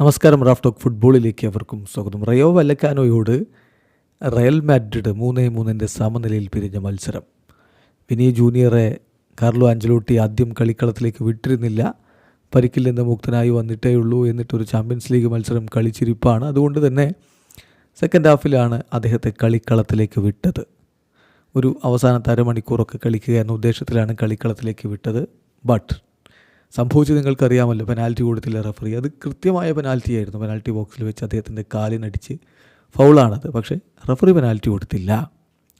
നമസ്കാരം Raf talk ഫുട്ബോളിലേക്ക് അവർക്കും സ്വാഗതം. റയോ വല്ലക്കാനോയോട് റയൽ മാഡ്രിഡ് മൂന്നേ മൂന്നിന്റെ സമനിലയിൽ പിരിഞ്ഞ മത്സരം. വിനി ജൂനിയറെ കാർലോ ആഞ്ചലോട്ടി ആദ്യം കളിക്കളത്തിലേക്ക് വിട്ടിരുന്നില്ല. പരിക്കിൽ നിന്ന് മുക്തനായി വന്നിട്ടേ ഉള്ളൂ എന്നിട്ടൊരു ചാമ്പ്യൻസ് ലീഗ് മത്സരം കളിച്ചിരിപ്പാണ്. അതുകൊണ്ട് തന്നെ സെക്കൻഡ് ഹാഫിലാണ് അദ്ദേഹത്തെ കളിക്കളത്തിലേക്ക് വിട്ടത്. ഒരു അവസാനത്തെ അരമണിക്കൂറൊക്കെ കളിക്കുക എന്ന ഉദ്ദേശത്തിലാണ് കളിക്കളത്തിലേക്ക് വിട്ടത്. ബട്ട് സംഭവിച്ചത് നിങ്ങൾക്കറിയാമല്ലോ പെനാൽറ്റി കൊടുത്തില്ല റഫറി അത് കൃത്യമായ പെനാൽറ്റി ആയിരുന്നു. പെനാൽറ്റി ബോക്സിൽ വെച്ച് അദ്ദേഹത്തിന്റെ കാലിനടിച്ച് ഫൗളാണത് പക്ഷേ റഫറി പെനാൽറ്റി കൊടുത്തില്ല.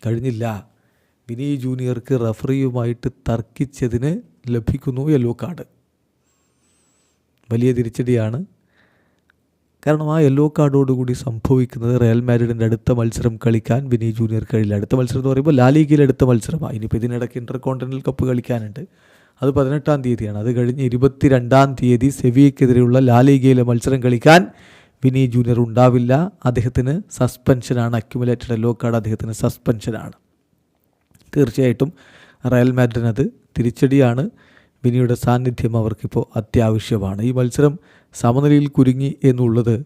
കഴിഞ്ഞില്ല. വിനി ജൂനിയർക്ക് റഫറിയുമായിട്ട് തർക്കിച്ചതിന് ലഭിക്കുന്നു യെല്ലോ കാർഡ് വലിയ തിരിച്ചടിയാണ്. കാരണം ആ യെല്ലോ കാർഡോടുകൂടി സംഭവിക്കുന്നത് റയൽ മാഡ്രിഡിന്റെ അടുത്ത മത്സരം കളിക്കാൻ വിനി ജൂനിയർ കഴിയില്ല. അടുത്ത മത്സരം എന്ന് പറയുമ്പോൾ ലാലീഗിലെ അടുത്ത മത്സരമാണ്. ഇനിയിപ്പോൾ ഇതിനിടയ്ക്ക് ഇന്റർ കോണ്ടിനൽ കപ്പ് കളിക്കാനുണ്ട്. അത് പതിനെട്ടാം തീയതിയാണ്. അത് കഴിഞ്ഞ് ഇരുപത്തി രണ്ടാം തീയതി സെവിയക്കെതിരെയുള്ള ലാലിഗയിലെ മത്സരം കളിക്കാൻ വിനി ജൂനിയർ ഉണ്ടാവില്ല. അദ്ദേഹത്തിന് സസ്പെൻഷനാണ്. അക്യുമുലേറ്റഡ് യെല്ലോ കാർഡ് അദ്ദേഹത്തിന് സസ്പെൻഷനാണ്. തീർച്ചയായിട്ടും റയൽ മാഡ്രിനത് തിരിച്ചടിയാണ്. വിനിയുടെ സാന്നിധ്യം അവർക്കിപ്പോൾ അത്യാവശ്യമാണ്. ഈ മത്സരം സമനിലയിൽ കുരുങ്ങി എന്നുള്ളത്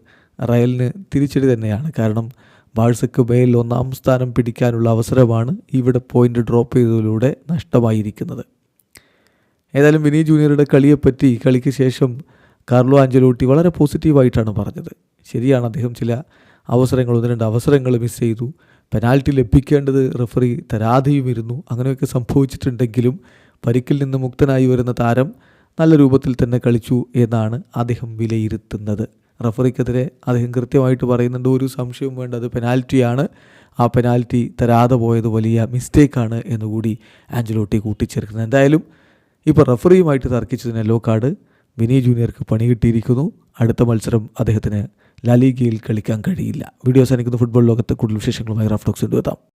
റയലിന് തിരിച്ചടി തന്നെയാണ്. കാരണം ബാഴ്സക്ക് ബേൽ ഒന്നാം സ്ഥാനം പിടിക്കാനുള്ള അവസരമാണ് ഇവിടെ പോയിന്റ് ഡ്രോപ്പ് ചെയ്തതിലൂടെ നഷ്ടമായിരിക്കുന്നത്. ഏതായാലും വിനി ജൂനിയറുടെ കളിയെപ്പറ്റി കളിക്ക് ശേഷം കാർലോ ആഞ്ചലോട്ടി വളരെ പോസിറ്റീവായിട്ടാണ് പറഞ്ഞത്. ശരിയാണ് അദ്ദേഹം ചില അവസരങ്ങൾ ഒന്ന് രണ്ട് അവസരങ്ങൾ മിസ് ചെയ്തു. പെനാൽറ്റി ലഭിക്കേണ്ടത് റഫറി തരാതെയും ഇരുന്നു. അങ്ങനെയൊക്കെ സംഭവിച്ചിട്ടുണ്ടെങ്കിലും പരിക്കിൽ നിന്ന് മുക്തനായി വരുന്ന താരം നല്ല രൂപത്തിൽ തന്നെ കളിച്ചു എന്നാണ് അദ്ദേഹം വിലയിരുത്തുന്നത്. റഫറിക്കെതിരെ അദ്ദേഹം കൃത്യമായിട്ട് പറയുന്നുണ്ട് ഒരു സംശയവും വേണ്ട അത് പെനാൽറ്റിയാണ് ആ പെനാൽറ്റി തരാതെ പോയത് വലിയ മിസ്റ്റേക്കാണ് എന്നുകൂടി ആഞ്ചലോട്ടി കൂട്ടിച്ചേർക്കുന്നത് എന്തായാലും ഇപ്പോൾ റഫറിയുമായിട്ട് തർക്കിച്ചതിന് യെല്ലോ കാർഡ് വിനി ജൂനിയർക്ക് പണി കിട്ടിയിരിക്കുന്നു. അടുത്ത മത്സരം അദ്ദേഹത്തിന് ലാലിഗയിൽ കളിക്കാൻ കഴിയില്ല. വീഡിയോസ് അവസാനിക്കുന്ന. ഫുട്ബോൾ ലോകത്ത് കൂടുതൽ വിശേഷങ്ങളുമായി റഫ്ടോക്സ് കൊണ്ടുവെത്താം